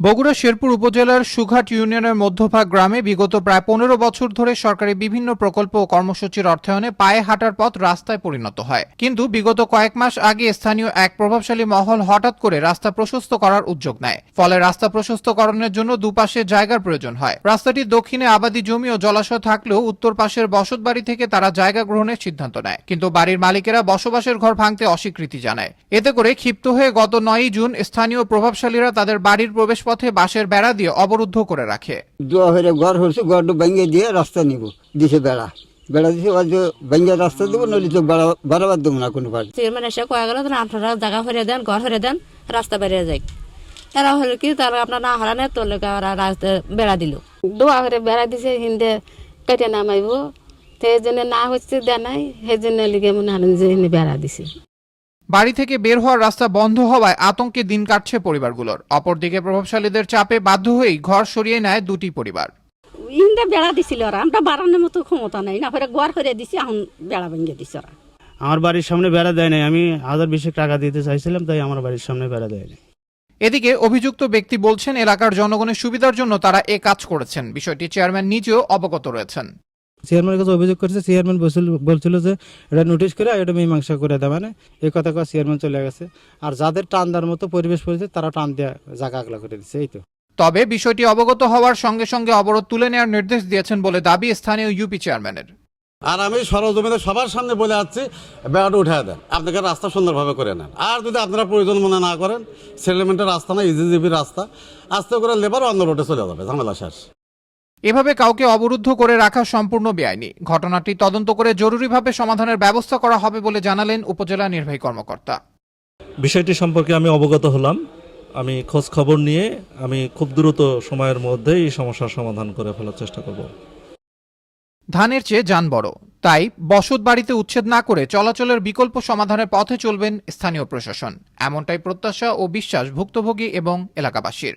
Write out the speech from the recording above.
বগুড়া শেরপুর উপজেলার সুঘাট ইউনিয়নের মধ্যভাগ গ্রামে বিগত প্রায় পনেরো বছর ধরে সরকারি বিভিন্ন প্রকল্প ও কর্মসূচির অর্থায়নে পায়ে হাঁটার পথ রাস্তায় পরিণত হয়। কিন্তু বিগত কয়েক মাস আগে স্থানীয় এক প্রভাবশালী মহল হঠাৎ করে রাস্তা প্রশস্ত করার উদ্যোগ নেয়। ফলে রাস্তা প্রশস্তকরণের জন্য দুপাশে জায়গার প্রয়োজন হয়। রাস্তাটি দক্ষিণে আবাদি জমি ও জলাশয় থাকলেও উত্তর পাশের বসত বাড়ি থেকে তারা জায়গা গ্রহণের সিদ্ধান্ত নেয়। কিন্তু বাড়ির মালিকেরা বসবাসের ঘর ভাঙতে অস্বীকৃতি জানায়। এতে করে ক্ষিপ্ত হয়ে গত নয়ই জুন স্থানীয় প্রভাবশালীরা তাদের বাড়ির প্রবেশপথে বাঁশের বেড়া দিয়ে অবরুদ্ধ করে রাখে। দোয়া হয়ে ঘর হচ্ছে ঘরটা ভেঙে দিয়ে রাস্তা নিব দিছে বেড়া। বেড়া দিছে ওই যে ভেঙে রাস্তা দেবো নইলে তো বেড়া বাড়াবার দেবো না কোনো বাড়ি। চেয়ারম্যান এসে কয়ে গেল আপনারা জায়গা দেন ঘর দেন রাস্তা বেরিয়ে যায় এরা হলো কি তারা আপনার না হারানে তোলে ওরা রাস্তা বেড়া দিল। দোয়া করে বেড়া দিছে হিন্দে কেটে নামাইব। সেই জন্য না হচ্ছে দেয় নাই সেই জন্য লিগে মনে যে বেড়া দিছে। বাড়ি থেকে বের হওয়ার রাস্তা বন্ধ হওয়ায় আতঙ্কে দিন কাটছে পরিবারগুলোর। অপরদিকে প্রভাবশালীদের চাপে বাধ্য হয়েই ঘর সরিয়ে নেয় দুটি পরিবার। ইন্দে বেড়া দিছিল ওরা। আমরা বাড়ানোর মতো ক্ষমতা নাই না করে গোয়ার করে দিছি এখন বেড়া ভেঙে দিছে ওরা। আমার বাড়ির সামনে বেড়া দেয় নাই। আমি হাজার বিশেক টাকা দিতে চাইছিলাম তাই আমার বাড়ির সামনে বেড়া দেয় নাই। এদিকে অভিযুক্ত ব্যক্তি বলছেন এলাকার জনগণের সুবিধার জন্য তারা এ কাজ করেছেন। বিষয়টি চেয়ারম্যান নিজেও অবগত রয়েছেন। চেয়ারম্যানের কাছে অভিযোগ করেছে চেয়ারম্যান বলছিল বলছিল যে এটা নোটিশ করে এটা মীমাংসা করে দেবে মানে এই কথা কয় চেয়ারম্যান চলে গেছে। আর যাদের টান দেওয়ার মতো পরিবেশ পড়েছে তারা টান দেওয়া জায়গা আগলা করে দিচ্ছে এই তো। তবে বিষয়টি অবগত হওয়ার সঙ্গে সঙ্গে অবরোধ তুলে নেওয়ার নির্দেশ দিয়েছেন বলে দাবি স্থানীয় ইউপি চেয়ারম্যানের আর আমি সরজমিনে সবার সামনে বলে আসছি বেড়াটা উঠে দেন আপনাকে রাস্তা সুন্দরভাবে করে নেন। আর যদি আপনারা প্রয়োজন মনে না করেন সেটেলমেন্টের রাস্তা না ইজিজিবির রাস্তা আস্তে করে লেবার অন্য রোডে চলে যাবে ঝামেলা শেষ। এভাবে কাউকে অবরুদ্ধ করে রাখা সম্পূর্ণ বেআইনি। ঘটনাটি তদন্ত করে জরুরিভাবে সমাধানের ব্যবস্থা করা হবে বলে জানালেন উপজেলা নির্বাহী কর্মকর্তা। বিষয়টি সম্পর্কে আমি অবগত হলাম। আমি খোঁজ খবর নিয়ে আমি খুব দ্রুত সময়ের মধ্যে এই সমস্যার সমাধান করে ফেলার চেষ্টা করব। ধানের চেয়ে যান বড়। তাই বসত বাড়িতে উচ্ছেদ না করে চলাচলের বিকল্প সমাধানের পথে চলবেন স্থানীয় প্রশাসন। এমনটাই প্রত্যাশা ও বিশ্বাস ভুক্তভোগী এবং এলাকাবাসীর।